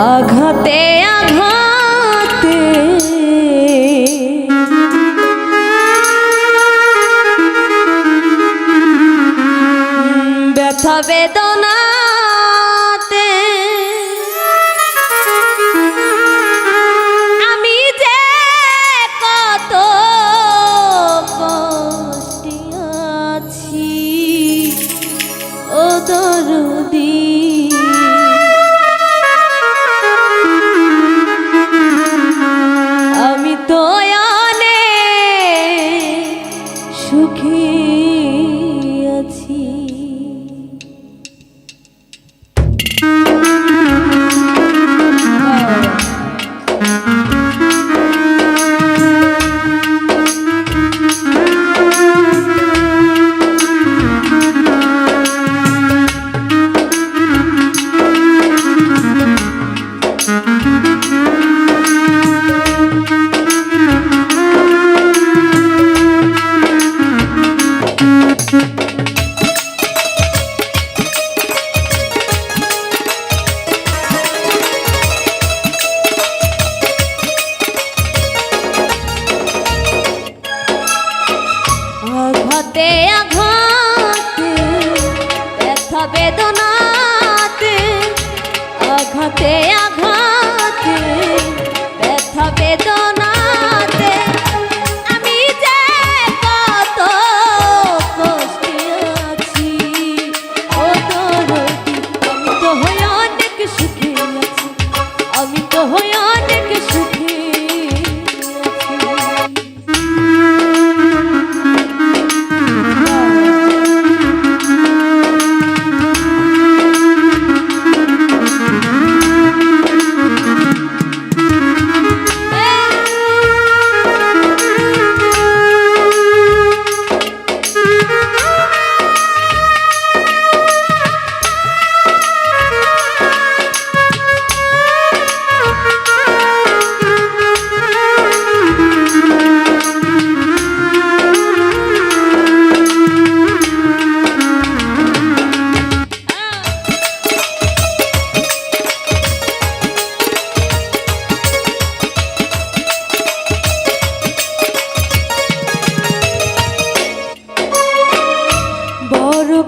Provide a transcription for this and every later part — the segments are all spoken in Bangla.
আঘাতে আঘাতে ব্যথা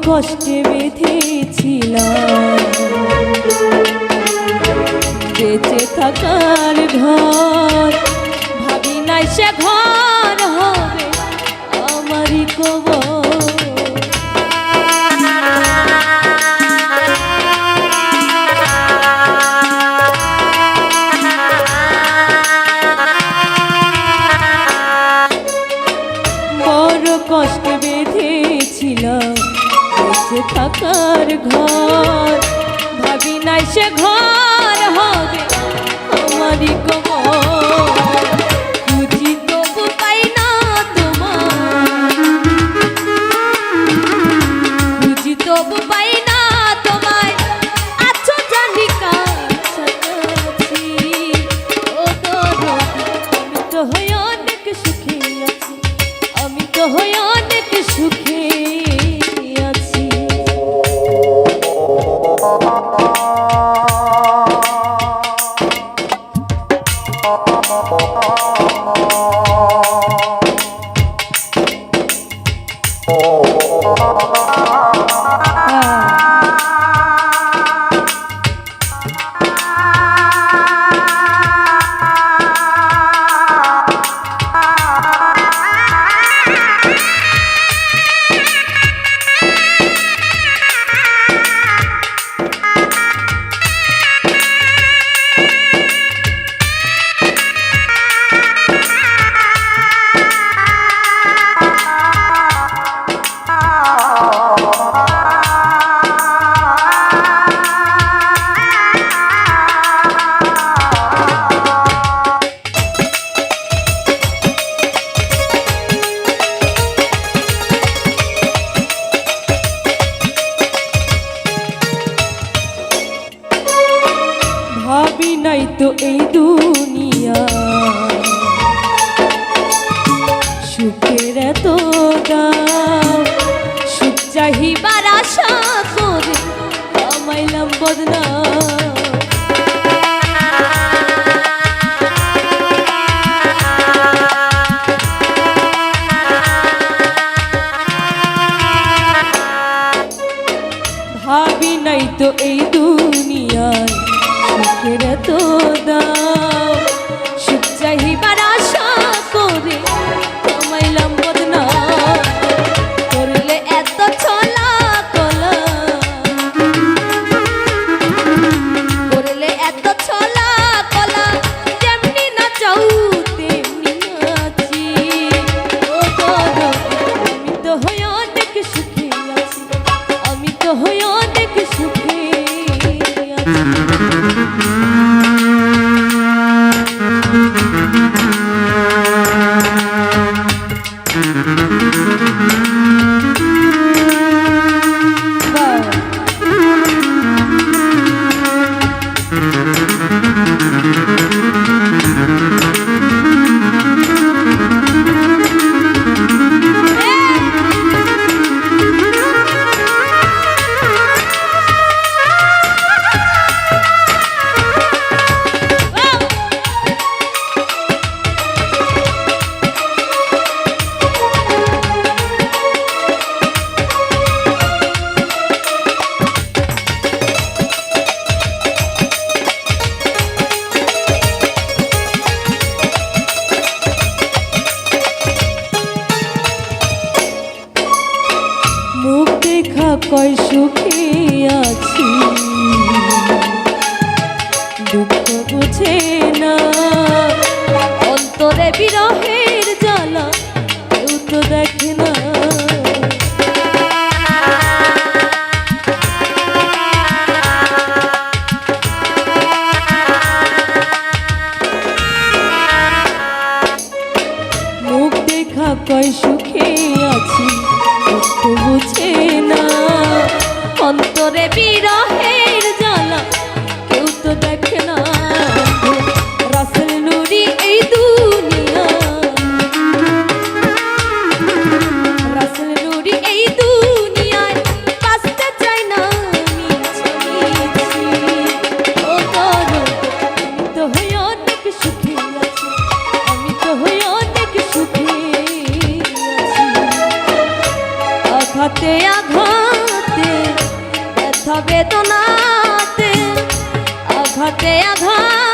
কষ্টে বেঁধেছিলাম। বেঁচে থাকার ঘর ভাবি নাই সে ঘর হবে আমারই কবর। কষ্ট বেঁধেছিলাম। বেঁচে থাকার ঘর। ভাবি নাই সে ঘর হবে আমারই কবর তো এই দুনিয়া। সুখের এত দাম সুখ চাহিবার আশা করে আমাইলাম বদনাম। তো বিরহের জ্বালা কেউ তো দেখে না। না। অন্তরে বিরহের জ্বালা কেউ দেখে না। রাসেল নুরি এই দু বেদনাতে আঘাতে আঘাত